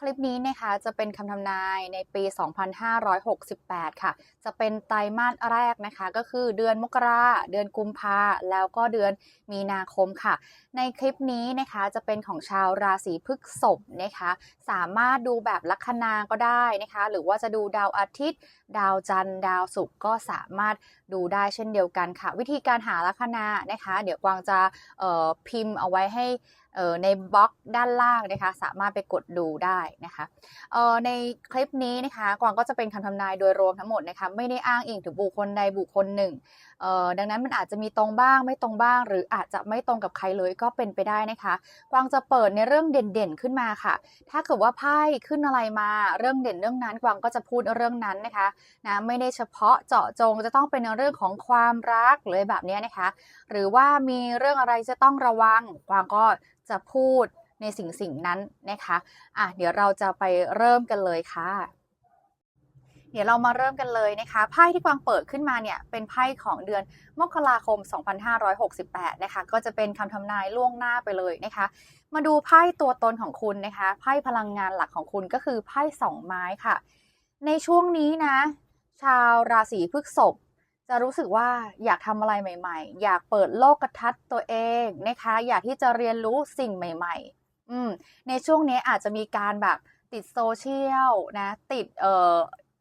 คลิปนี้นะคะจะเป็นคำทำนายในปี 2568 ค่ะ จะเป็นไตรมาสแรกนะคะ ก็คือเดือนมกราเดือนกุมภาแล้วก็เดือนมีนาคมค่ะ ในคลิปนี้นะคะจะเป็นของชาวราศีพฤษภนะคะ สามารถดูแบบลัคนาก็ได้นะคะ หรือว่าจะดูดาวอาทิตย์ ดาวจันทร์ดาวศุกร์ก็สามารถดูได้เช่นเดียวกันค่ะ วิธีการหาลัคนานะคะ เดี๋ยวกวางจะพิมพ์เอาไว้ให้ ในบล็อกด้านล่างนะคะ สามารถไปกดดูได้นะคะออในคลิปนี้นะคะกวางก็จะเป็นคำทำนายโดยรวมทั้งหมดนะคะไม่ได้อ้างอิงถึงบุคคลใดบุคคลหนึ่งออดังนั้นมันอาจจะมีตรงบ้างไม่ตรงบ้าง หรืออาจจะไม่ตรงกับใครเลยก็เป็นไปได้นะคะ กวางจะเปิดในเรื่องเด่นๆขึ้นมาค่ะ ถ้าเกิดว่าไพ่ขึ้นอะไรมาเรื่องเด่นเรื่องนั้น กวางก็จะพูดเรื่องนั้นนะคะนะไม่ได้เฉพาะเจาะจงจะต้องเป็นในเรื่องของความรักเลยแบบนี้นะคะ หรือว่ามีเรื่องอะไรจะต้องระวังกวางก็จะพูดในสิ่งสิ่งนั้นนะคะอะเดี๋ยวเราจะไปเริ่มกันเลยค่ะ เดี๋ยวเรามาเริ่มกันเลยนะคะ ไพ่ที่กวางเปิดขึ้นมาเนี่ย เป็นไพ่ของเดือนมกราคม 2568 นะคะ ก็จะเป็นคำทำนายล่วงหน้าไปเลยนะคะ มาดูไพ่ตัวตนของคุณนะคะ ไพ่พลังงานหลักของคุณก็คือไพ่สองไม้ค่ะ ในช่วงนี้นะ ชาวราศีพฤษภ จะรู้สึกว่าอยากทำอะไรใหม่ ๆ อยากเปิดโลกทัศน์ตัวเองนะคะ อยากที่จะเรียนรู้สิ่งใหม่ ๆ อืมในช่วงนี้อาจจะมีการแบบติดโซเชียลนะติดเอ่อ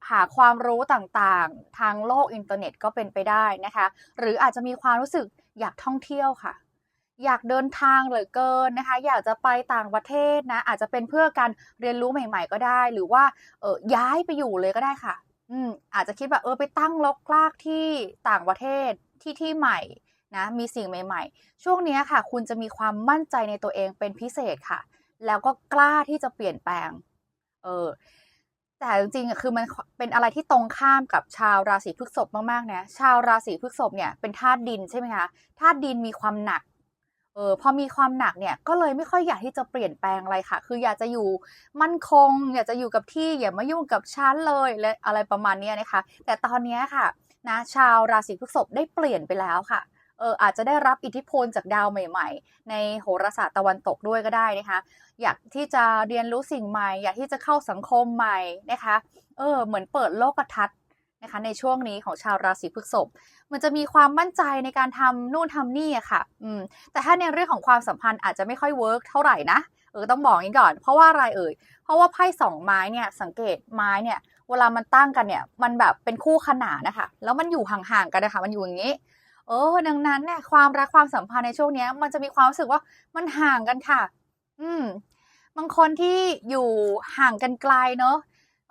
หาความรู้ต่างๆ ทางโลกอินเทอร์เน็ตก็เป็นไปได้นะคะ หรืออาจจะมีความรู้สึกอยากท่องเที่ยวค่ะ อยากเดินทางเหลือเกินนะคะ อยากจะไปต่างประเทศนะ อาจจะเป็นเพื่อการเรียนรู้ใหม่ ๆ ก็ได้ หรือว่าเออย้ายไปอยู่เลยก็ได้ค่ะ อืมอาจจะคิดแบบเออไปตั้งลกลากที่ต่างประเทศที่ที่ใหม่นะมีสิ่งใหม่ ๆ ช่วงนี้ค่ะ คุณจะมีความมั่นใจในตัวเองเป็นพิเศษค่ะ แล้วก็กล้าที่จะเปลี่ยนแปลง เออแต่จริงๆคือมันเป็นอะไรที่ตรงข้ามกับชาวราศีพฤษภมากๆนะชาวราศีพฤษภเนี่ยเป็นธาตุดินใช่ไหมคะธาตุดินมีความหนัก เออพอมีความหนักเนี่ยก็เลยไม่ค่อยอยากที่จะเปลี่ยนแปลงอะไรค่ะ คืออยากจะอยู่มั่นคง อยากจะอยู่กับที่อย่ามายุ่งกับฉันเลยและอะไรประมาณนี้นะคะ แต่ตอนนี้ค่ะนะชาวราศีพฤษภได้เปลี่ยนไปแล้วค่ะเอออาจจะได้รับอิทธิพลจากดาวใหม่ ๆ ในโหราศาสตร์ตะวันตกด้วยก็ได้นะคะ อยากที่จะเรียนรู้สิ่งใหม่ อยากที่จะเข้าสังคมใหม่นะคะเออเหมือนเปิดโลกทัศน์ นะคะในช่วงนี้ของชาวราศีพฤษภมันจะมีความมั่นใจในการทำนู่นทำนี่อะค่ะอืมแต่ถ้าในเรื่องของความสัมพันธ์อาจจะไม่ค่อยเวิร์กเท่าไหร่นะเออต้องบอกนี้ก่อน เพราะว่าอะไรเอ่ยเพราะว่าไพ่สองไม้เนี่ยสังเกตไม้เนี่ยเวลามันตั้งกันเนี่ยมันแบบเป็นคู่ขนานนะคะแล้วมันอยู่ห่างๆกันนะคะมันอยู่อย่างนี้เออดังนั้นเนี่ยความรักความสัมพันธ์ในช่วงนี้มันจะมีความรู้สึกว่ามันห่างกันค่ะ อืม บางคนที่อยู่ห่างกันไกลเนอะ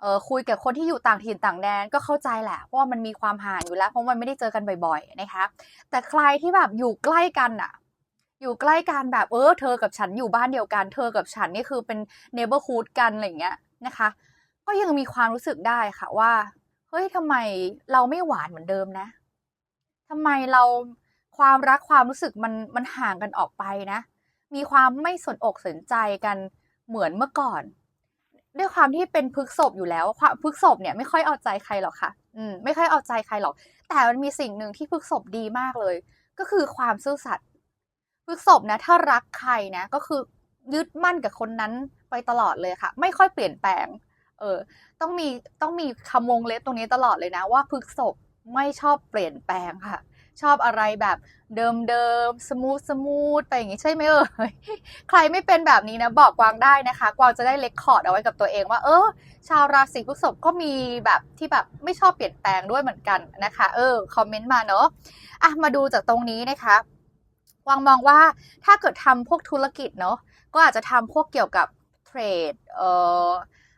เออคุยกับคนที่อยู่ต่างถิ่นต่างแดนก็เข้าใจแหละว่ามันมีความห่างอยู่แล้วเพราะมันไม่ได้เจอกันบ่อยๆนะคะแต่ใครที่แบบอยู่ใกล้กันอะอยู่ใกล้กันแบบเออเธอกับฉันอยู่บ้านเดียวกัน เธอกับฉันนี่คือเป็นเนเบอร์ฮูดกันอะไรเงี้ยนะคะ ก็ยังมีความรู้สึกได้ค่ะว่าเฮ้ยทำไมเราไม่หวานเหมือนเดิมนะทำไมเราความรักความรู้สึกมันมันห่างกันออกไปนะ มีความไม่สนอกสนใจกันเหมือนเมื่อก่อน ด้วยความที่เป็นพฤกษบอยู่แล้วความพฤกษบเนี่ยไม่ค่อยเอาใจใครหรอกค่ะ อืมไม่ค่อยเอาใจใครหรอก แต่มันมีสิ่งหนึ่งที่พฤกษบดีมากเลย ก็คือความซื่อสัตย์พฤกษบนะ ถ้ารักใครนะ ก็คือยึดมั่นกับคนนั้นไปตลอดเลยค่ะ ไม่ค่อยเปลี่ยนแปลง เออ ต้องมีต้องมีคำวงเล็บตรงนี้ตลอดเลยนะ ว่าพฤกษบไม่ชอบเปลี่ยนแปลงค่ะ ชอบอะไรแบบเดิมๆสมูทสมูทไปอย่างงี้ใช่ไหมเอ่ยใครไม่เป็นแบบนี้นะบอกกวางได้นะคะ กวางจะได้เลคคอร์ดเอาไว้กับตัวเองว่า เออ ชาวราศีพฤษภก็มีแบบที่แบบไม่ชอบเปลี่ยนแปลงด้วยเหมือนกันนะคะ เออคอมเมนต์มาเนาะอะมาดูจากตรงนี้นะคะกวางมองว่าถ้าเกิดทำพวกธุรกิจเนาะก็อาจจะทำพวกเกี่ยวกับเทรดเออ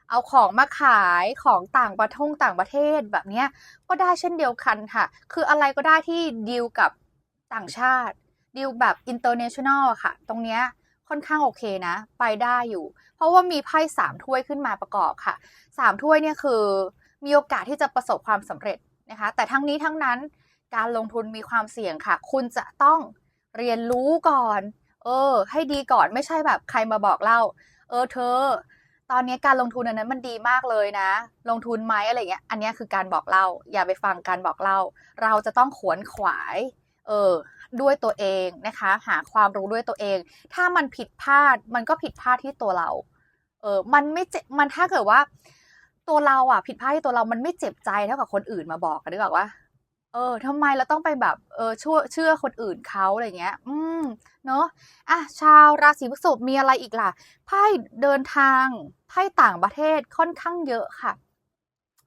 เอาของมาขายของต่างประเทศต่างประเทศแบบเนี้ยก็ได้เช่นเดียวกันค่ะ คืออะไรก็ได้ที่ดีลกับต่างชาติดีลแบบ international ค่ะ ตรงเนี้ยค่อนข้างโอเคนะ ไปได้อยู่ เพราะว่ามีไพ่สามถ้วยขึ้นมาประกอบค่ะสามถ้วยเนี่ยคือมีโอกาสที่จะประสบความสำเร็จนะคะ แต่ทั้งนี้ทั้งนั้นการลงทุนมีความเสี่ยงค่ะ คุณจะต้องเรียนรู้ก่อน เออ ให้ดีก่อนไม่ใช่แบบใครมาบอกเล่า เออเธอ ตอนนี้การลงทุนอันนั้นมันดีมากเลยนะ ลงทุนไหมอะไรเงี้ย อันนี้คือการบอกเล่า อย่าไปฟังการบอกเล่า เราจะต้องขวนขวาย เออ ด้วยตัวเองนะคะ หาความรู้ด้วยตัวเอง ถ้ามันผิดพลาด มันก็ผิดพลาดที่ตัวเรา เออ มันไม่เจ็บ มันถ้าเกิดว่า ตัวเราอะ ผิดพลาดที่ตัวเรา มันไม่เจ็บใจเท่ากับคนอื่นมาบอกกันดีกว่าว่า เออทำไมเราต้องไปแบบเออช่วเชื่อคนอื่นเขาอะไรเงี้ย อืมเนอะอะชาวราศีพฤษภมีอะไรอีกล่ะไพ่เดินทางไพ่ต่างประเทศค่อนข้างเยอะค่ะ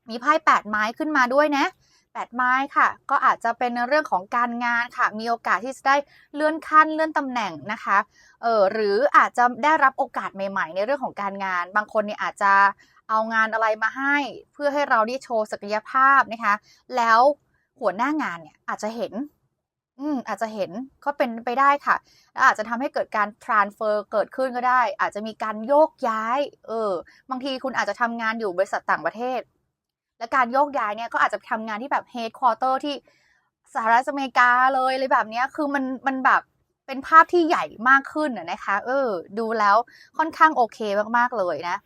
มีไพ่แปดไม้ขึ้นมาด้วยนะแปดไม้ค่ะ ก็อาจจะเป็นในเรื่องของการงานค่ะ มีโอกาสที่จะได้เลื่อนขั้นเลื่อนตำแหน่งนะคะเออหรืออาจจะได้รับโอกาสใหม่ ๆ ในเรื่องของการงาน บางคนเนี่ยอาจจะเอางานอะไรมาให้ เพื่อให้เราได้โชว์ศักยภาพนะคะ แล้ว หัวหน้างานเนี่ยอาจจะเห็น อืมอาจจะเห็นก็เป็นไปได้ค่ะแล้วอาจจะทำให้เกิดการ transfer เกิดขึ้นก็ได้ อาจจะมีการโยกย้าย เออ บางทีคุณอาจจะทำงานอยู่บริษัทต่างประเทศ และการโยกย้ายเนี่ยก็อาจจะทำงานที่แบบ headquarter ที่สหรัฐอเมริกาเลยเลยแบบเนี้ยคือมันมันแบบเป็นภาพที่ใหญ่มากขึ้นนะนะคะ เออ ดูแล้วค่อนข้างโอเคมากๆเลยนะ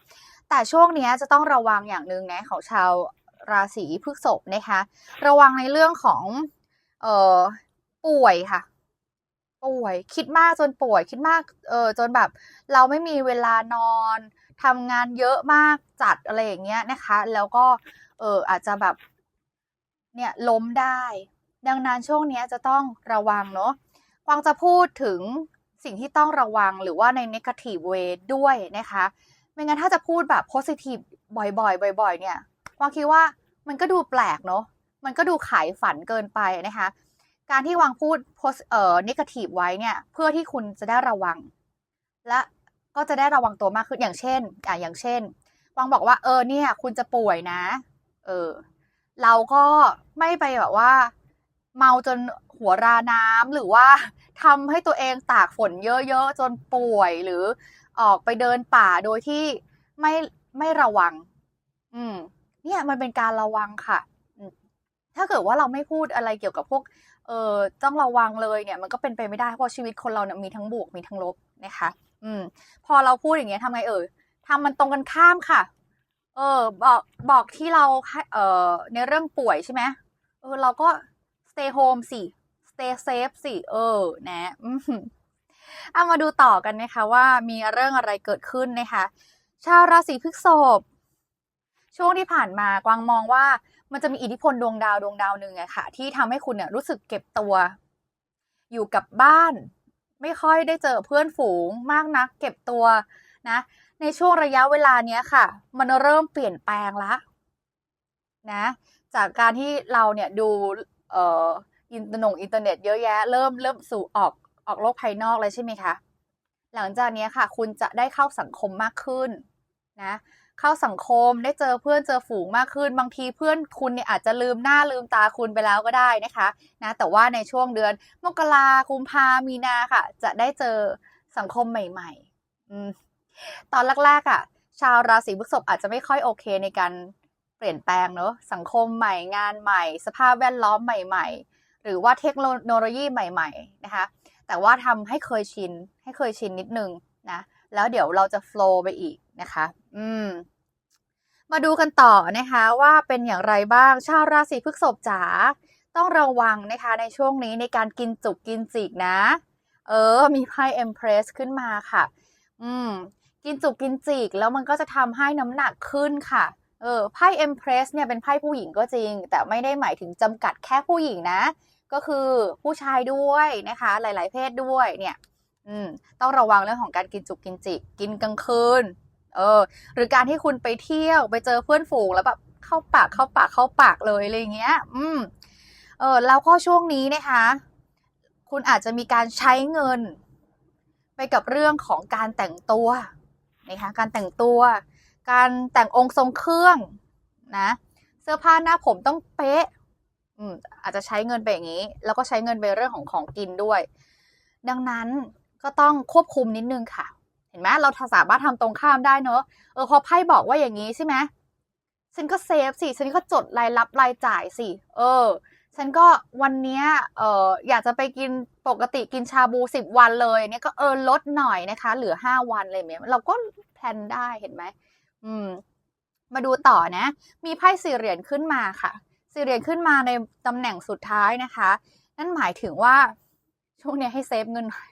แต่ช่วงเนี้ยจะต้องระวังอย่างหนึ่งนะของชาว ราศีพฤษภนะคะ ระวังในเรื่องของเอ่อป่วยค่ะ ป่วยคิดมากจนป่วยคิดมากเออจนแบบเราไม่มีเวลานอนทำงานเยอะมากจัดอะไรอย่างเงี้ยนะคะ แล้วก็เอออาจจะแบบเนี่ยล้มได้ ดังนั้นช่วงนี้จะต้องระวังเนาะกวางจะพูดถึงสิ่งที่ต้องระวังหรือว่าใน negative way ด้วยนะคะ ไม่งั้นถ้าจะพูดแบบ positive บ่อยๆ บ่อย ๆ เนี่ย วางคิดว่ามันก็ดูแปลกเนาะมันก็ดูขายฝันเกินไปนะคะ การที่วางพูด post เอ่อ negative ไว้เนี่ยเพื่อที่คุณจะได้ระวัง และก็จะได้ระวังตัวมากขึ้นอย่างเช่นอะอย่างเช่นวางบอกว่า เออเนี่ย คุณจะป่วยนะ เออ เราก็ไม่ไปแบบว่า เมาจนหัวราน้ำหรือว่าทำให้ตัวเองตากฝนเยอะๆจนป่วยหรือออกไปเดินป่าโดยที่ไม่ไม่ระวัง อืม เนี่ยมันเป็นการระวังค่ะ ถ้าเกิดว่าเราไม่พูดอะไรเกี่ยวกับพวก เออต้องระวังเลยเนี่ย มันก็เป็นไปไม่ได้เพราะชีวิตคนเราเนี่ยมีทั้งบวกมีทั้งลบนะคะ อืม พอเราพูดอย่างเงี้ยทำไงเอ่ยทำมันตรงกันข้ามค่ะ เออ บอกบอกที่เราเอ่อในเรื่องป่วยใช่ไหมเออเราก็ stay home สิ stay safe สิ เออ นะอืมเอามาดูต่อกันนะคะว่ามีเรื่องอะไรเกิดขึ้นนะคะ ชาวราศีพฤษภ ช่วงที่ผ่านมากวางมองว่ามันจะมีอิทธิพลดวงดาวดวงดาวหนึ่งอะค่ะ ที่ทำให้คุณเนี่ยรู้สึกเก็บตัว อยู่กับบ้าน ไม่ค่อยได้เจอเพื่อนฝูงมากนัก เก็บตัวนะ ในช่วงระยะเวลาเนี้ยค่ะ มันเริ่มเปลี่ยนแปลงละนะ จากการที่เราเนี่ยดูเอ่ออินเทอร์อินเทอร์เน็ตเยอะแยะเริ่มเริ่มสู่ออกออกโลกภายนอกเลยใช่ไหมคะหลังจากนี้ค่ะ คุณจะได้เข้าสังคมมากขึ้นนะ เข้าสังคมได้เจอเพื่อนเจอฝูงมากขึ้น บางทีเพื่อนคุณเนี่ยอาจจะลืมหน้าลืมตาคุณไปแล้วก็ได้นะคะนะแต่ว่าในช่วงเดือนมกราคุมภามีนาค่ะ จะได้เจอสังคมใหม่ๆตอนแรกๆอะ ชาวราศีพฤษภอาจจะไม่ค่อยโอเคในการเปลี่ยนแปลงเนอะสังคมใหม่งานใหม่ สภาพแวดล้อมใหม่ ๆ หรือว่าเทคโนโลยีใหม่ ๆ นะคะ แต่ว่าทำให้เคยชินให้เคยชินนิดนึงนะแล้วเดี๋ยวเราจะโฟล์ไปอีกนะคะ อืม มาดูกันต่อนะคะว่าเป็นอย่างไรบ้างชาวราศีพฤษภจ๋าต้องระวังนะคะในช่วงนี้ในการกินจุกกินจิกนะ เออ มีไพ่ Empress ขึ้นมาค่ะ อืม กินจุกกินจิกแล้วมันก็จะทำให้น้ำหนักขึ้นค่ะ เออ ไพ่ Empress เนี่ยเป็นไพ่ผู้หญิงก็จริง แต่ไม่ได้หมายถึงจำกัดแค่ผู้หญิงนะ ก็คือผู้ชายด้วยนะคะ หลาย ๆ เพศด้วยเนี่ย อืม ต้องระวังเรื่องของการกินจุกกินจิก กินกลางคืน เออ หรือการที่คุณไปเที่ยวไปเจอเพื่อนฝูงแล้วแบบเข้าปากเข้าปากเข้าปากเลยอะไรเงี้ย อืม เออแล้วก็ช่วงนี้นะคะ คุณอาจจะมีการใช้เงิน ไปกับเรื่องของการแต่งตัวนะคะการแต่งตัว การแต่งองค์ทรงเครื่องนะ เสื้อผ้าหน้าผมต้องเป๊ะอืมอาจจะใช้เงินไปอย่างนี้ แล้วก็ใช้เงินไปเรื่องของของกินด้วย ดังนั้นก็ต้องควบคุมนิดนึงค่ะ เห็นไหมเราสามารถทำตรงข้ามได้เนอะเออพอไพ่บอกว่าอย่างนี้ใช่ไหมฉันก็เซฟสิฉันก็จดรายรับรายจ่ายสิเออ ฉันก็วันนี้เอออยากจะไปกินปกติกินชาบูสิบวันเลยเนี่ยก็เออลดหน่อยนะคะ เหลือห้าวันเลยเนี่ยเราก็แพลนได้เห็นไหมอืม มาดูต่อนะ มีไพ่สี่เหรียญขึ้นมาค่ะสี่เหรียญขึ้นมาในตำแหน่งสุดท้ายนะคะ นั่นหมายถึงว่าช่วงนี้ให้เซฟเงินหน่อย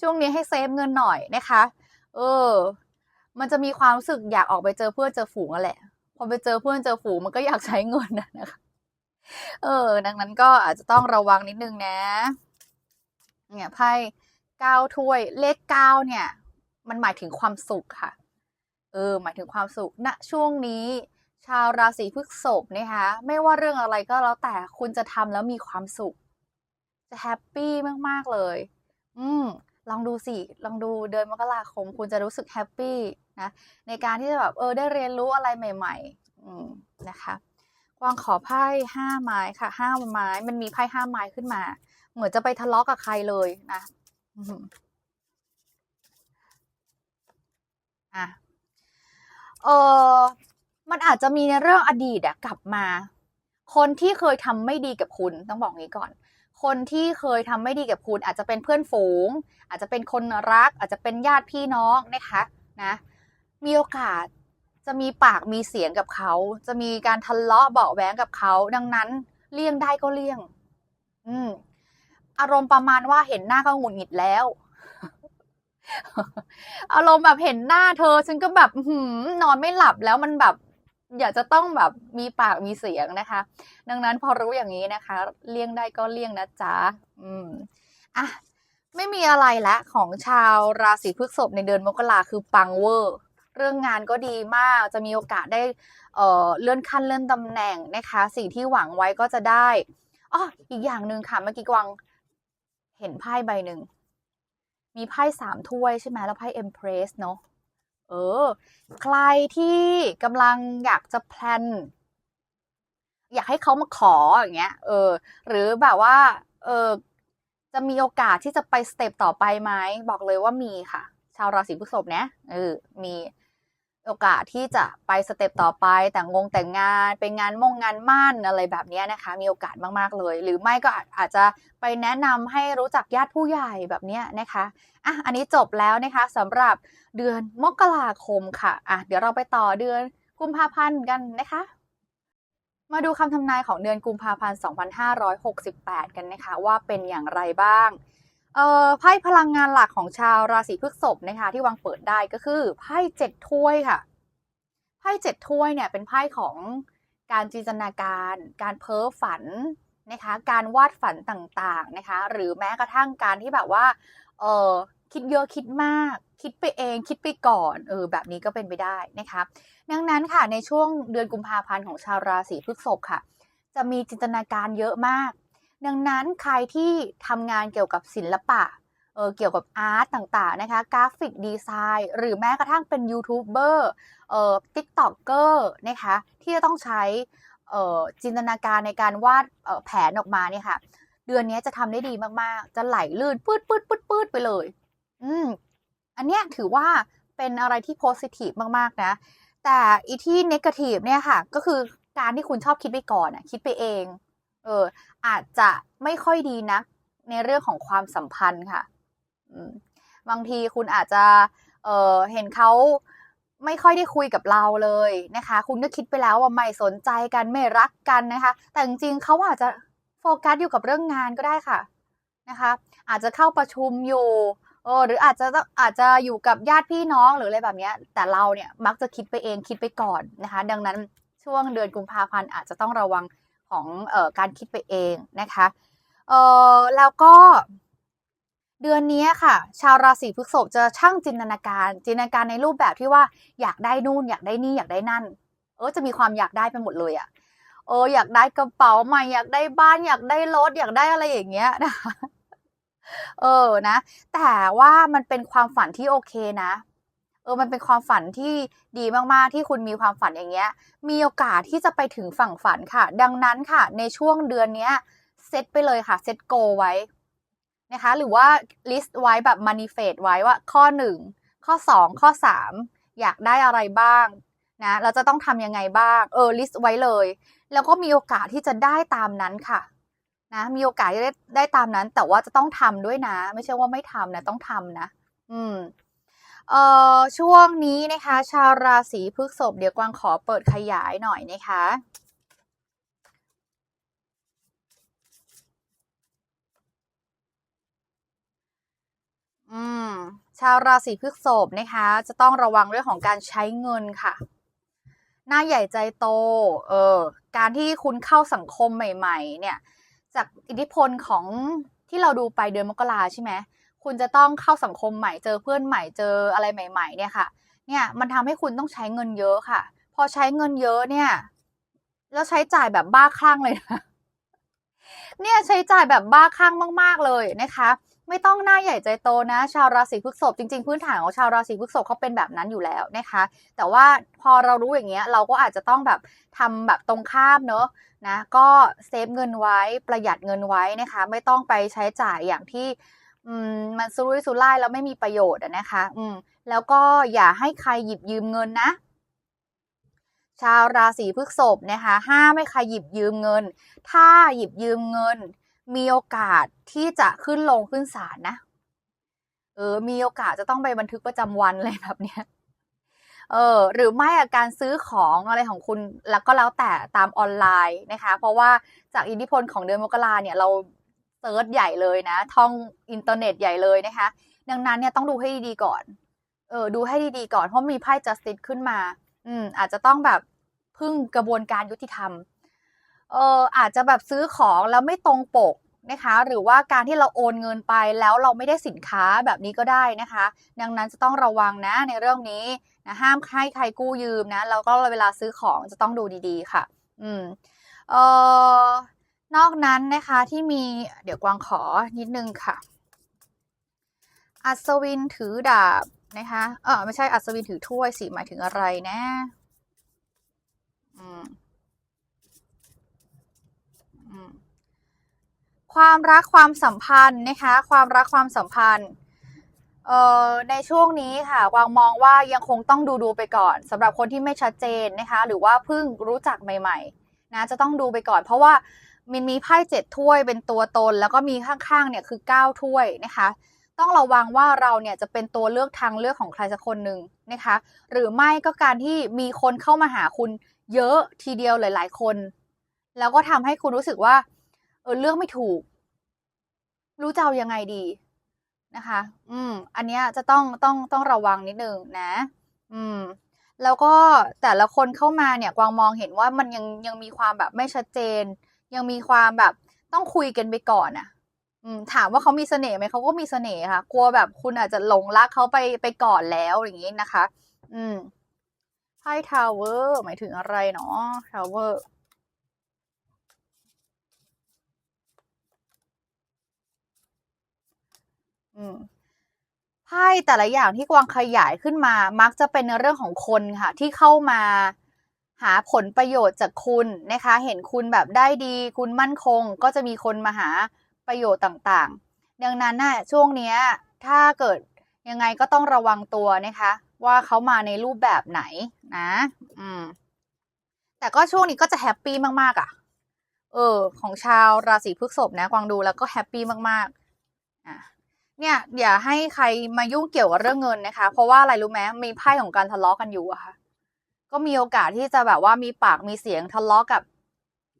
ช่วงนี้ให้เซฟเงินหน่อยนะคะ เออ มันจะมีความรู้สึกอยากออกไปเจอเพื่อนเจอฝูงอะแหละ พอไปเจอเพื่อนเจอฝูงมันก็อยากใช้เงินนะคะ เออ ดังนั้นก็อาจจะต้องระวังนิดนึงนะ เนี่ยไพ่เก้าถ้วย เลขเก้าเนี่ย มันหมายถึงความสุขค่ะ เออ หมายถึงความสุขณช่วงนี้ชาวราศีพฤษภนะคะ ไม่ว่าเรื่องอะไรก็แล้วแต่คุณจะทำแล้วมีความสุข จะแฮปปี้มาก ๆ เลย อืมลองดูสิ ลองดูเดือนมกราคม คุณจะรู้สึกแฮปปี้นะ ในการที่จะแบบเออได้เรียนรู้อะไรใหม่ ๆ อืมนะคะกวางขอไพ่ห้าไม้ค่ะห้าไม้ มันมีไพ่ห้าไม้ขึ้นมา เหมือนจะไปทะเลาะกับใครเลยนะอะเออมันอาจจะมีในเรื่องอดีตอะกลับมา คนที่เคยทำไม่ดีกับคุณต้องบอกงี้ก่อน คนที่เคยทำไม่ดีกับคุณ อาจจะเป็นเพื่อนฝูง อาจจะเป็นคนรัก อาจจะเป็นญาติพี่น้องนะคะนะมีโอกาสจะมีปากมีเสียงกับเขา จะมีการทะเลาะเบาะแว้งกับเขา ดังนั้นเลี่ยงได้ก็เลี่ยง อืม อารมณ์ประมาณว่าเห็นหน้าก็หงุดหงิดแล้ว อารมณ์แบบเห็นหน้าเธอฉันก็แบบหืมนอนไม่หลับแล้วมันแบบ อยากจะต้องแบบมีปากมีเสียงนะคะ ดังนั้นพอรู้อย่างนี้นะคะ เลี่ยงได้ก็เลี่ยงนะจ๊ะอืมอะไม่มีอะไรละของชาวราศีพฤษภในเดือนมกราคือปังเวอร์ เรื่องงานก็ดีมากจะมีโอกาสได้เอ่อเลื่อนขั้นเลื่อนตำแหน่งนะคะ สิ่งที่หวังไว้ก็จะได้อ๋ออีกอย่างหนึ่งค่ะเมื่อกี้กวางเห็นไพ่ใบหนึ่งมีไพ่สามถ้วยใช่ไหมแล้วไพ่เอ็มเพรสเนาะ เออ ใครที่กำลังอยากจะแพลน อยากให้เขามาขออย่างเงี้ย เออ หรือแบบว่า เออจะมีโอกาสที่จะไปสเต็ปต่อไปไหมบอกเลยว่ามีค่ะ ชาวราศีพฤษภเนี้ยเออมี โอกาสที่จะไปสเต็ปต่อไปแต่งงแต่งงานเป็นงานมงงานมั่นอะไรแบบนี้นะคะ มีโอกาสมากๆเลย หรือไม่ก็อาจจะไปแนะนำให้รู้จักญาติผู้ใหญ่แบบนี้นะคะอะอันนี้จบแล้วนะคะสำหรับเดือนมกราคมค่ะอะเดี๋ยวเราไปต่อเดือนกุมภาพันธ์กันนะคะมาดูคำทำนายของเดือนกุมภาพันธ์ 2568 กันนะคะ ว่าเป็นอย่างไรบ้าง เอ่อไพ่พลังงานหลักของชาวราศีพฤษภนะคะที่วางเปิดได้ก็คือไพ่เจ็ดถ้วยค่ะไพ่เจ็ดถ้วยเนี่ยเป็นไพ่ของการจินตนาการ การเพ้อฝันนะคะการวาดฝันต่างๆนะคะหรือแม้กระทั่งการที่แบบว่าเออคิดเยอะคิดมาก คิดไปเองคิดไปก่อนเออแบบนี้ก็เป็นไปได้นะคะดังนั้นค่ะในช่วงเดือนกุมภาพันธ์ของชาวราศีพฤษภค่ะ จะมีจินตนาการเยอะมาก ดังนั้นใครที่ทำงานเกี่ยวกับศิลปะเออเกี่ยวกับอาร์ตต่างๆนะคะกราฟิกดีไซน์หรือแม้กระทั่งเป็นยูทูบเบอร์เอ่อติ๊กต็อกเกอร์นะคะที่จะต้องใช้เอ่อจินตนาการในการวาดเอ่อแผนออกมาเนี่ยค่ะ เดือนนี้จะทำได้ดีมากๆ จะไหลลื่นปืดปืดปืดปืดไปเลย อืมอันเนี้ยถือว่าเป็นอะไรที่โพสิทีฟมากๆนะ แต่อีที่เนกาทีฟเนี่ยค่ะ ก็คือการที่คุณชอบคิดไปก่อนอะคิดไปเอง ออ อาจจะไม่ค่อยดีนะในเรื่องของความสัมพันธ์ค่ะบางทีคุณอาจจะเออเห็นเขาไม่ค่อยได้คุยกับเราเลยนะคะ คุณก็คิดไปแล้วว่าไม่สนใจกันไม่รักกันนะคะ แต่จริงๆเขาอาจจะโฟกัสอยู่กับเรื่องงานก็ได้ค่ะนะคะ อาจจะเข้าประชุมอยู่เออหรืออาจจะอาจจะอยู่กับญาติพี่น้องหรืออะไรแบบนี้แต่เราเนี่ยมักจะคิดไปเองคิดไปก่อนนะคะ ดังนั้นช่วงเดือนกุมภาพันธ์อาจจะต้องระวัง ของออการคิดไปเองนะคะเออแล้วก็เดือนนี้ค่ะ ชาวราศีพฤษภจะช่างจินตนาการ จินตนาการในรูปแบบที่ว่าอยากได้นู่น อยากได้นี่อยากได้นั่น เออจะมีความอยากได้ไปหมดเลยอะ่ะเอออยากได้กระเป๋าใหม่อยากได้บ้านอยากได้รถอยากได้อะไรอย่างเงี้ยนะคะเออนะ แต่ว่ามันเป็นความฝันที่โอเคนะ ออมันเป็นความฝันที่ดีมากๆ ที่คุณมีความฝันอย่างเงี้ย มีโอกาสที่จะไปถึงฝั่งฝันค่ะ ดังนั้นค่ะ ในช่วงเดือนเนี้ยเซตไปเลยค่ะเซตโกไว้นะคะ หรือว่า list ไว้แบบ manifest ไว้ว่าข้อ 1 ข้อ 2 ข้อ 3 อยากได้อะไรบ้างนะเราจะต้องทำยังไงบ้างเออ list ไว้เลย แล้วก็มีโอกาสที่จะได้ตามนั้นค่ะนะมีโอกาสได้ได้ตามนั้น แต่ว่าจะต้องทำด้วยนะ ไม่ใช่ว่าไม่ทำนะต้องทำนะ อืม เอ่อช่วงนี้นะคะ ชาวราศีพฤษภเดี๋ยวกวางขอเปิดขยายหน่อยนะคะอืมชาวราศีพฤษภนะคะ จะต้องระวังเรื่องของการใช้เงินค่ะ หน้าใหญ่ใจโต เออการที่คุณเข้าสังคมใหม่ ๆ เนี่ย จากอิทธิพลของที่เราดูไปเดือนมกราใช่ไหม คุณจะต้องเข้าสังคมใหม่เจอเพื่อนใหม่เจออะไรใหม่ ๆ เนี่ยค่ะ เนี่ยมันทำให้คุณต้องใช้เงินเยอะค่ะ พอใช้เงินเยอะเนี่ย แล้วใช้จ่ายแบบบ้าคลั่งเลยนะเนี่ยใช้จ่ายแบบบ้าคลั่งมาก ๆเลยนะคะ ไม่ต้องหน้าใหญ่ใจโตนะ ชาวราศีพฤษภจริงๆพื้นฐานของชาวราศีพฤษภเขาเป็นแบบนั้นอยู่แล้วนะคะ แต่ว่าพอเรารู้อย่างเงี้ย เราก็อาจจะต้องแบบทำแบบตรงข้ามเนอะนะ ก็เซฟเงินไว้ประหยัดเงินไว้นะคะ ไม่ต้องไปใช้จ่ายอย่างที่ มันซุรุ่ยซุร่ายแล้วไม่มีประโยชน์นะคะ อืม แล้วก็อย่าให้ใครหยิบยืมเงินนะ ชาวราศีพฤษภนะคะ ห้ามไม่ใครหยิบยืมเงิน ถ้าหยิบยืมเงิน มีโอกาสที่จะขึ้นลงขึ้นศาลนะ เออ มีโอกาสจะต้องไปบันทึกประจำวันอะไรแบบเนี้ยเออหรือไม่อะการซื้อของอะไรของคุณแล้วก็แล้วแต่ตามออนไลน์นะคะ เพราะว่าจากอิทธิพลของเดือนมกราเนี่ยเรา เซิร์ชใหญ่เลยนะ ท่องอินเทอร์เน็ตใหญ่เลยนะคะ ดังนั้นเนี่ยต้องดูให้ดีๆก่อน เออ ดูให้ดีๆก่อน เพราะมีไพ่ justice ขึ้นมา อืม อาจจะต้องแบบพึ่งกระบวนการยุติธรรม เอออาจจะแบบซื้อของแล้วไม่ตรงปกนะคะ หรือว่าการที่เราโอนเงินไปแล้วเราไม่ได้สินค้าแบบนี้ก็ได้นะคะ ดังนั้นจะต้องระวังนะในเรื่องนี้นะห้ามให้ใครกู้ยืมนะแล้วก็เวลาซื้อของจะต้องดูดีๆค่ะ อืม เออ นอกนั้นนะคะที่มีเดี๋ยวกวางขอนิดนึงค่ะ อัศวินถือดาบนะคะเออไม่ใช่อัศวินถือถ้วยสิหมายถึงอะไรนะอืมอืมความรักความสัมพันธ์นะคะ ความรักความสัมพันธ์เอ่อในช่วงนี้ค่ะวางมองว่ายังคงต้องดูดูไปก่อนสำหรับคนที่ไม่ชัดเจนนะคะ หรือว่าเพิ่งรู้จักใหม่ ๆ นะจะต้องดูไปก่อน เพราะว่า มันมีไพ่เจ็ดถ้วยเป็นตัวตน แล้วก็มีข้างๆเนี่ยคือเก้าถ้วยนะคะ ต้องระวังว่าเราเนี่ยจะเป็นตัวเลือกทางเลือกของใครสักคนหนึ่งนะคะ หรือไม่ก็การที่มีคนเข้ามาหาคุณเยอะทีเดียวหลาย ๆ คน แล้วก็ทำให้คุณรู้สึกว่าเออเลือกไม่ถูก รู้จะเอายังไงดีนะคะ อืม อันเนี้ยจะต้องต้องต้องระวังนิดนึงนะ อืม แล้วก็แต่ละคนเข้ามาเนี่ยกวางมองเห็นว่ามันยังยังมีความแบบไม่ชัดเจน ยังมีความแบบต้องคุยกันไปก่อนอะอืมถามว่าเขามีเสน่ห์ไหมเขาก็มีเสน่ห์ค่ะ กลัวแบบคุณอาจจะหลงรักเขาไปไปก่อนแล้วอย่างนี้นะคะ อืมไพ่ทาวเวอร์หมายถึงอะไรเนาะทาวเวอร์อืมไพ่แต่ละอย่างที่กวางขยายขึ้นมา มักจะเป็นในเรื่องของคนค่ะ ที่เข้ามา หาผลประโยชน์จากคุณนะคะ เห็นคุณแบบได้ดี คุณมั่นคง ก็จะมีคนมาหาประโยชน์ต่างๆ ดังนั้นน่ะช่วงนี้ถ้าเกิดยังไงก็ต้องระวังตัวนะคะ ว่าเขามาในรูปแบบไหนนะ อืม แต่ก็ช่วงนี้ก็จะแฮปปี้มากๆอะ เออ ของชาวราศีพฤษภนะกวางดูแล้วก็แฮปปี้มากๆอะเนี่ยอย่าให้ใครมายุ่งเกี่ยวกับเรื่องเงินนะคะ เพราะว่าอะไรรู้ไหมมีไพ่ของการทะเลาะกันอยู่อะค่ะ ก็มีโอกาสที่จะแบบว่ามีปากมีเสียงทะเลาะกับ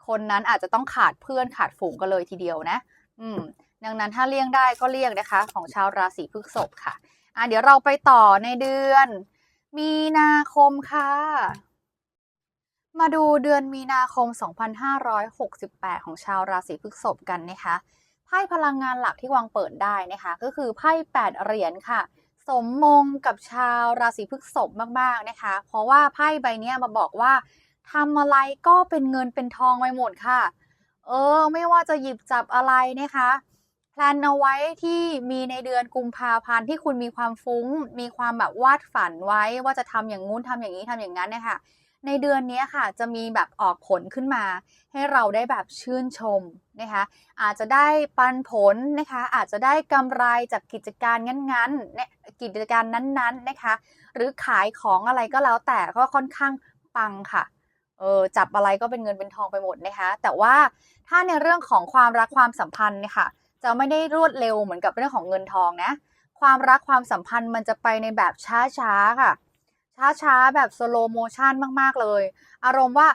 คนนั้นอาจจะต้องขาดเพื่อนขาดฝูงกันเลยทีเดียวนะ อืม ดังนั้นถ้าเลี่ยงได้ก็เลี่ยงนะคะ ของชาวราศีพฤษภค่ะ อะเดี๋ยวเราไปต่อในเดือน มีนาคมค่ะ มาดูเดือนมีนาคม 2568 ของชาวราศีพฤษภกันนะคะไพ่พลังงานหลักที่วางเปิดได้นะคะ ก็คือไพ่8เหรียญค่ะ สมมงกับชาวราศีพฤษภมากๆนะคะ เพราะว่าไพ่ใบนี้มาบอกว่าทำอะไรก็เป็นเงินเป็นทองไปหมดค่ะ เออ ไม่ว่าจะหยิบจับอะไรนะคะแพลนเอาไว้ที่มีในเดือนกุมภาพันธ์ที่คุณมีความฟุ้ง มีความแบบวาดฝันไว้ว่าจะทำอย่างงู้นทำอย่างนี้ทำอย่างนั้นนะคะ ในเดือนนี้ค่ะจะมีแบบออกผลขึ้นมา ให้เราได้แบบชื่นชมนะคะอาจจะได้ปันผลนะคะอาจจะได้กำไรจากกิจการงั้นๆเนี่ยกิจการนั้นๆนะคะหรือขายของอะไรก็แล้วแต่ก็ค่อนข้างปังค่ะเออจับอะไรก็เป็นเงินเป็นทองไปหมดนะคะแต่ว่าถ้าในเรื่องของความรักความสัมพันธ์เนี่ยค่ะจะไม่ได้รวดเร็วเหมือนกับเรื่องของเงินทองนะความรักความสัมพันธ์มันจะไปในแบบช้าๆค่ะ ช้าๆ แบบสโลโมชันมาก ๆ เลย อารมณ์ว่า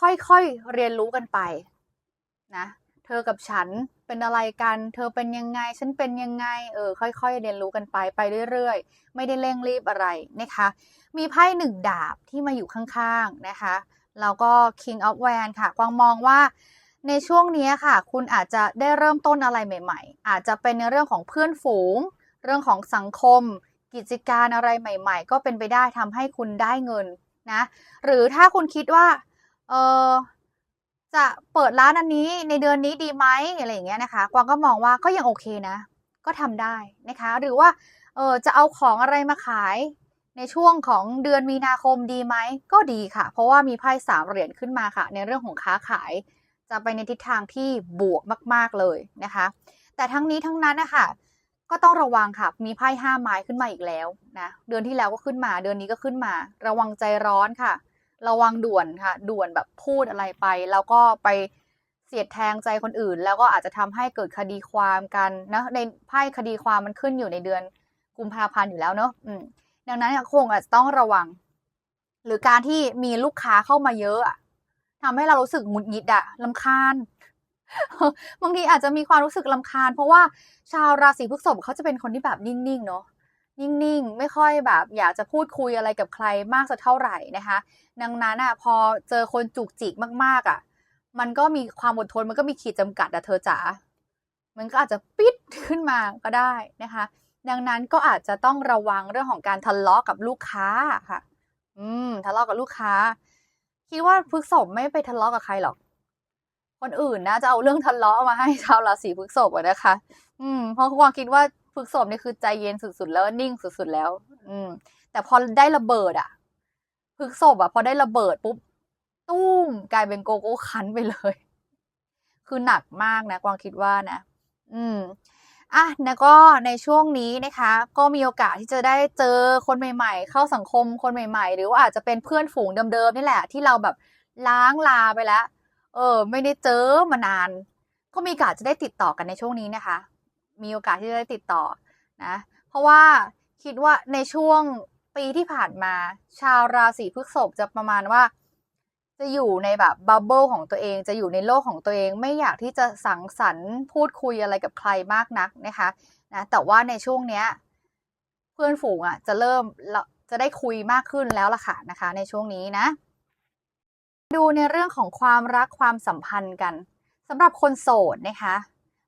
ค่อยๆ เรียนรู้กันไปนะเธอกับฉันเป็นอะไรกัน เธอเป็นยังไง ฉันเป็นยังไง เออ ค่อย ๆ เรียนรู้กันไป ไปเรื่อย ๆ ไม่ได้เร่งรีบอะไรนะคะ มีไพ่หนึ่งดาบที่มาอยู่ข้าง ๆ นะคะ แล้วก็ King of w a n ค่ะ กวางมองว่าในช่วงนี้ค่ะ คุณอาจจะได้เริ่มต้นอะไรใหม่ ๆ อาจจะเป็นในเรื่องของเพื่อนฝูง เรื่องของสังคม กิจการอะไรใหม่ ๆ ก็เป็นไปได้ทำให้คุณได้เงินนะ หรือถ้าคุณคิดว่า เออจะเปิดร้านอันนี้ในเดือนนี้ดีไหมอะไรอย่างเงี้ยนะคะ กวางก็มองว่าก็ยังโอเคนะ ก็ทำได้นะคะ หรือว่า เออจะเอาของอะไรมาขายในช่วงของเดือนมีนาคมดีไหม ก็ดีค่ะ เพราะว่ามีไพ่สามเหรียญขึ้นมาค่ะ ในเรื่องของค้าขายจะไปในทิศทางที่บวกมาก ๆเลยนะคะ แต่ทั้งนี้ทั้งนั้นนะคะ ก็ต้องระวังค่ะ มีไพ่ห้าไม้ขึ้นมาอีกแล้วนะ เดือนที่แล้วก็ขึ้นมา เดือนนี้ก็ขึ้นมา ระวังใจร้อนค่ะ ระวังด่วนค่ะ ด่วนแบบพูดอะไรไป แล้วก็ไปเสียดแทงใจคนอื่น แล้วก็อาจจะทำให้เกิดคดีความกันนะ ในไพ่คดีความมันขึ้นอยู่ในเดือนกุมภาพันธ์อยู่แล้วเนอะดังนั้นคงอาจจะต้องระวัง หรือการที่มีลูกค้าเข้ามาเยอะอะทำให้เรารู้สึกหงุดหงิดอะลำคาญ บางทีอาจจะมีความรู้สึกลำคาญ เพราะว่าชาวราศีพฤษภเขาจะเป็นคนที่แบบนิ่งๆเนาะนิ่งๆ ไม่ค่อยแบบ อยากจะพูดคุยอะไรกับใครมากสักเท่าไหร่นะคะ ดังนั้นอะพอเจอคนจุกจิกมากๆอะมันก็มีความอดทนมันก็มีขีดจำกัดอะเธอจ๋า มันก็อาจจะปิดขึ้นมาก็ได้นะคะ ดังนั้นก็อาจจะต้องระวังเรื่องของการทะเลาะกับลูกค้าค่ะ อืมทะเลาะกับลูกค้า คิดว่าพฤกษภไม่ไปทะเลาะกับใครหรอก คนอื่นนะจะเอาเรื่องทะเลาะมาให้ชาวราศีพฤษภอะนะคะ อืม เพราะความคิดว่าพฤษภนี่คือใจเย็นสุดๆ แล้วนิ่งสุดๆแล้ว อืม แต่พอได้ระเบิดอะพฤษภอะพอได้ระเบิดปุ๊บตุ้มกลายเป็นโกโก้คันไปเลย คือหนักมากนะกวางคิดว่านะ อืมอะแล้วก็ในช่วงนี้นะคะ ก็มีโอกาสที่จะได้เจอคนใหม่ ๆ เข้าสังคมคนใหม่ ๆ หรือว่าอาจจะเป็นเพื่อนฝูงเดิมๆนี่แหละ ที่เราแบบล้างลาไปแล้ว เออ ไม่ได้เจอมานาน ก็มีโอกาสจะได้ติดต่อกันในช่วงนี้นะคะ มีโอกาสที่จะได้ติดต่อนะ เพราะว่าคิดว่าในช่วงปีที่ผ่านมา ชาวราศีพฤษภจะประมาณว่า จะอยู่ในแบบบับเบิลของตัวเอง จะอยู่ในโลกของตัวเอง ไม่อยากที่จะสังสรรค์พูดคุยอะไรกับใครมากนักนะคะนะแต่ว่าในช่วงเนี้ย เพื่อนฝูงอะ จะเริ่มจะได้คุยมากขึ้นแล้วล่ะค่ะนะคะ ในช่วงนี้นะ ดูในเรื่องของความรักความสัมพันธ์กันสำหรับคนโสดนะคะ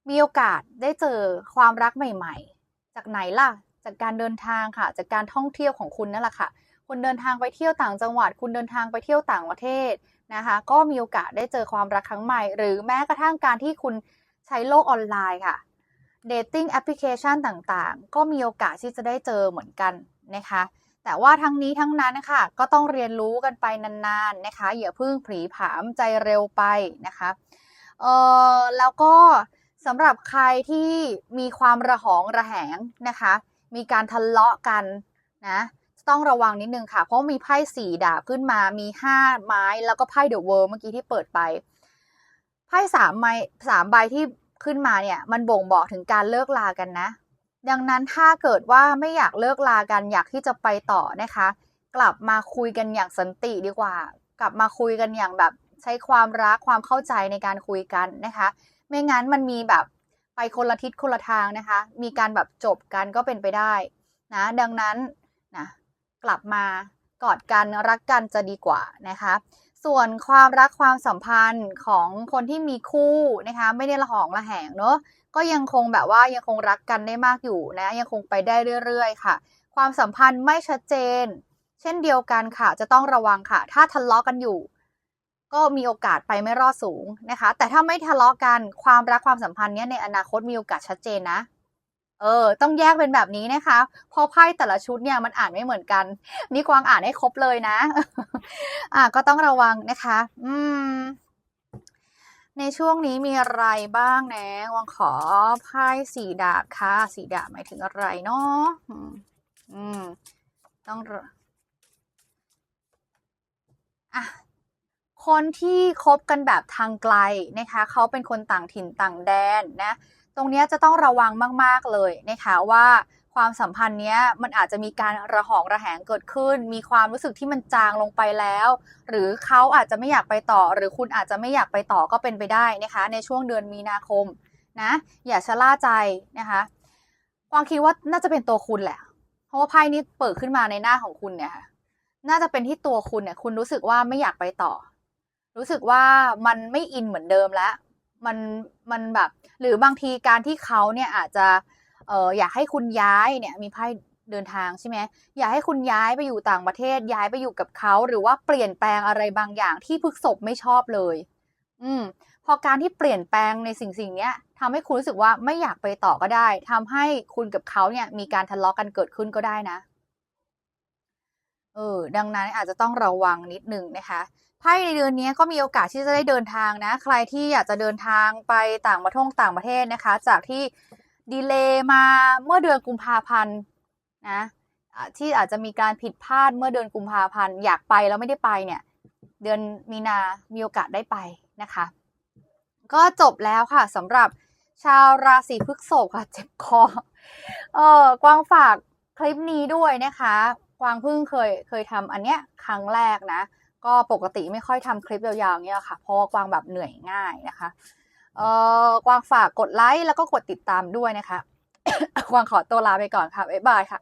มีโอกาสได้เจอความรักใหม่ ๆ จากไหนล่ะ จากการเดินทางค่ะ จากการท่องเที่ยวของคุณนั่นแหละค่ะ คุณเดินทางไปเที่ยวต่างจังหวัด คุณเดินทางไปเที่ยวต่างประเทศนะคะ ก็มีโอกาสได้เจอความรักครั้งใหม่ หรือแม้กระทั่งการที่คุณใช้โลกออนไลน์ค่ะ dating application ต่างๆ ก็มีโอกาสที่จะได้เจอเหมือนกันนะคะ แต่ว่าทั้งนี้ทั้งนั้นนะคะก็ต้องเรียนรู้กันไปนานๆนะคะ อย่าเพิ่งผีผามใจเร็วไปนะคะเออแล้วก็สำหรับใครที่มีความระหองระแหงนะคะ มีการทะเลาะกันนะต้องระวังนิดนึงค่ะ เพราะมีไพ่สี่ดาบขึ้นมามีห้าไม้แล้วก็ไพ่เดอะเวิร์เมื่อกี้ที่เปิดไปไพ่สามไม้สามใบที่ขึ้นมาเนี่ย มันบ่งบอกถึงการเลิกลากันนะ ดังนั้นถ้าเกิดว่าไม่อยากเลิกลากันอยากที่จะไปต่อนะคะ กลับมาคุยกันอย่างสันติดีกว่า กลับมาคุยกันอย่างแบบใช้ความรักความเข้าใจในการคุยกันนะคะ ไม่งั้นมันมีแบบไปคนละทิศคนละทางนะคะ มีการแบบจบกันก็เป็นไปได้นะ ดังนั้นนะกลับมา กอดกันรักกันจะดีกว่านะคะ ส่วนความรักความสัมพันธ์ของคนที่มีคู่นะคะไม่ได้ละหองละแหงเนาะก็ยังคงแบบว่ายังคงรักกันได้มากอยู่นะยังคงไปได้เรื่อยๆ ค่ะ ความสัมพันธ์ไม่ชัดเจน เช่นเดียวกันค่ะ จะต้องระวังค่ะ ถ้าทะเลาะกันอยู่ ก็มีโอกาสไปไม่รอดสูงนะคะ แต่ถ้าไม่ทะเลาะกันความรักความสัมพันธ์เนี้ยในอนาคตมีโอกาสชัดเจนนะ เออ ต้องแยกเป็นแบบนี้นะคะเพราะไพ่แต่ละชุดเนี่ยมันอ่านไม่เหมือนกัน นี่กวางอ่านให้ครบเลยนะ อะก็ต้องระวังนะคะ อืม ในช่วงนี้มีอะไรบ้างนะกวางขอไพ่สีดาบค่ะ สีดาบหมายถึงอะไรเนาะอืม ต้องอะคนที่คบกันแบบทางไกลนะคะ เขาเป็นคนต่างถิ่นต่างแดนนะ ตรงนี้จะต้องระวังมาก ๆ เลยนะคะว่าความสัมพันธ์เนี้ยมันอาจจะมีการระหองระแหงเกิดขึ้น มีความรู้สึกที่มันจางลงไปแล้ว หรือเขาอาจจะไม่อยากไปต่อ หรือคุณอาจจะไม่อยากไปต่อก็เป็นไปได้นะคะ ในช่วงเดือนมีนาคมนะอย่าชะล่าใจนะคะกวางคิดว่าน่าจะเป็นตัวคุณแหละ เพราะว่าไพ่นี้เปิดขึ้นมาในหน้าของคุณเนี่ยค่ะน่าจะเป็นที่ตัวคุณเนี่ยคุณรู้สึกว่าไม่อยากไปต่อ รู้สึกว่ามันไม่อินเหมือนเดิมแล้ว มันมันแบบ หรือบางทีการที่เขาเนี่ยอาจจะเอออยากให้คุณย้ายเนี่ยมีไพ่เดินทางใช่ไหมอยากให้คุณย้ายไปอยู่ต่างประเทศย้ายไปอยู่กับเขาหรือว่าเปลี่ยนแปลงอะไรบางอย่างที่พฤกษบไม่ชอบเลย อืม พอการที่เปลี่ยนแปลงในสิ่งสิ่งเนี้ยทำให้คุณรู้สึกว่าไม่อยากไปต่อก็ได้ทำให้คุณกับเขาเนี่ย มีการทะเลาะกันเกิดขึ้นก็ได้นะ เออ ดังนั้นอาจจะต้องระวังนิดนึงนะคะ ไพ่ในเดือนนี้ก็มีโอกาสที่จะได้เดินทางนะ ใครที่อยากจะเดินทางไปต่างประเทศต่างประเทศนะคะ จากที่ดีเลย์มาเมื่อเดือนกุมภาพันธ์นะที่อาจจะมีการผิดพลาดเมื่อเดือนกุมภาพันธ์อยากไปแล้วไม่ได้ไปเนี่ย เดือนมีนา มีโอกาสได้ไปนะคะ ก็จบแล้วค่ะสำหรับชาวราศีพฤษภค่ะเจ็บคอเออกวางฝากคลิปนี้ด้วยนะคะ กวางเพิ่งเคยเคยทำอันเนี้ยครั้งแรกนะ ก็ปกติไม่ค่อยทำคลิปยาวๆอย่างเนี่ยค่ะ เพราะกวางแบบเหนื่อยง่ายนะคะเออกวางฝากกดไลค์แล้วก็กดติดตามด้วยนะคะ กวางขอตัวลาไปก่อนค่ะบ๊ายบายค่ะ